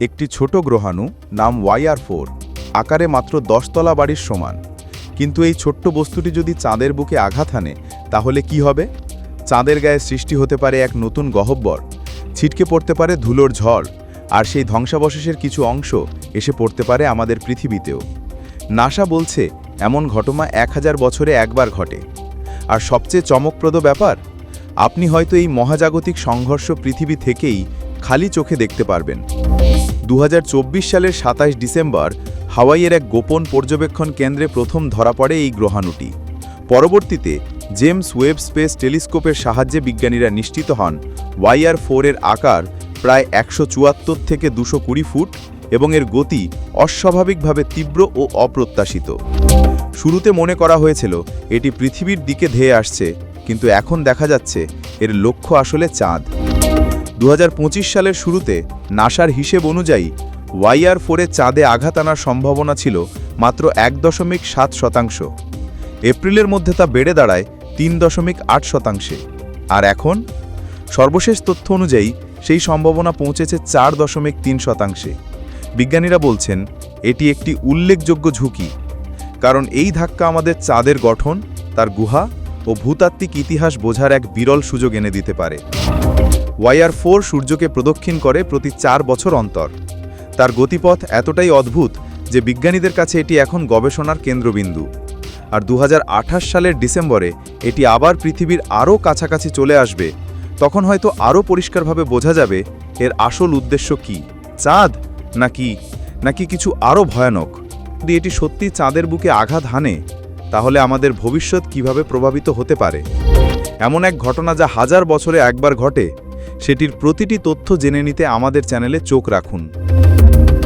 একটি ছোট গ্রহাণু নাম ওয়াইআর ফোর। আকারে মাত্র দশতলা বাড়ির সমান। কিন্তু এই ছোট্ট বস্তুটি যদি চাঁদের বুকে আঘাত হানে, তাহলে কি হবে? চাঁদের গায়ে সৃষ্টি হতে পারে এক নতুন গহব্বর। ছিটকে পড়তে পারে ধুলোর ঝড়। আর সেই ধ্বংসাবশেষের কিছু অংশ এসে পড়তে পারে আমাদের পৃথিবীতেও। নাসা বলছে, এমন ঘটনা এক হাজার বছরে একবার ঘটে। আর সবচেয়ে চমকপ্রদ ব্যাপার, আপনি হয়তো এই মহাজাগতিক সংঘর্ষ পৃথিবী থেকেই খালি চোখে দেখতে পারবেন। দু হাজার চব্বিশ সালের সাতাশ ডিসেম্বর হাওয়াইয়ের এক গোপন পর্যবেক্ষণ কেন্দ্রে প্রথম ধরা পড়ে এই গ্রহাণুটি। পরবর্তীতে জেমস ওয়েব স্পেস টেলিস্কোপের সাহায্যে বিজ্ঞানীরা নিশ্চিত হন ওয়াইআর ফোরের আকার প্রায় একশো চুয়াত্তর থেকে দুশো ফুট এবং এর গতি অস্বাভাবিকভাবে তীব্র ও অপ্রত্যাশিত। শুরুতে মনে করা হয়েছিল, এটি পৃথিবীর দিকে ধেয়ে আসছে, কিন্তু এখন দেখা যাচ্ছে এর লক্ষ্য আসলে চাঁদ। দু হাজার পঁচিশ সালের শুরুতে নাসার হিসেব অনুযায়ী ওয়াইআর ফোরে চাঁদে আঘাত আনার সম্ভাবনা ছিল মাত্র এক দশমিক সাত শতাংশ। এপ্রিলের মধ্যে তা বেড়ে দাঁড়ায় তিন দশমিক আট শতাংশে। আর এখন? সর্বশেষ তথ্য অনুযায়ী সেই সম্ভাবনা পৌঁছেছে চার দশমিক তিন শতাংশে। বিজ্ঞানীরা বলছেন, এটি একটি উল্লেখযোগ্য ঝুঁকি, কারণ এই ধাক্কা আমাদের চাঁদের গঠন, তার গুহা ও ভূতাত্ত্বিক ইতিহাস বোঝার এক বিরল সুযোগ এনে দিতে পারে। ওয়াইআর ফোর সূর্যকে প্রদক্ষিণ করে প্রতি চার বছর অন্তর। তার গতিপথ এতটাই অদ্ভুত যে বিজ্ঞানীদের কাছে এটি এখন গবেষণার কেন্দ্রবিন্দু। আর দু হাজার আঠাশ সালের ডিসেম্বরে এটি আবার পৃথিবীর আরও কাছাকাছি চলে আসবে, তখন হয়তো আরও পরিষ্কারভাবে বোঝা যাবে এর আসল উদ্দেশ্য কি। চাঁদ? নাকি? নাকি কিছু আরও ভয়ানক? যদি এটি সত্যি চাঁদের বুকে আঘাত হানে তাহলে আমাদের ভবিষ্যৎ কীভাবে প্রভাবিত হতে পারে? এমন এক ঘটনা যা হাজার বছরে একবার ঘটে, সেটির প্রতিটি তথ্য জেনে নিতে আমাদের চ্যানেলে চোখ রাখুন।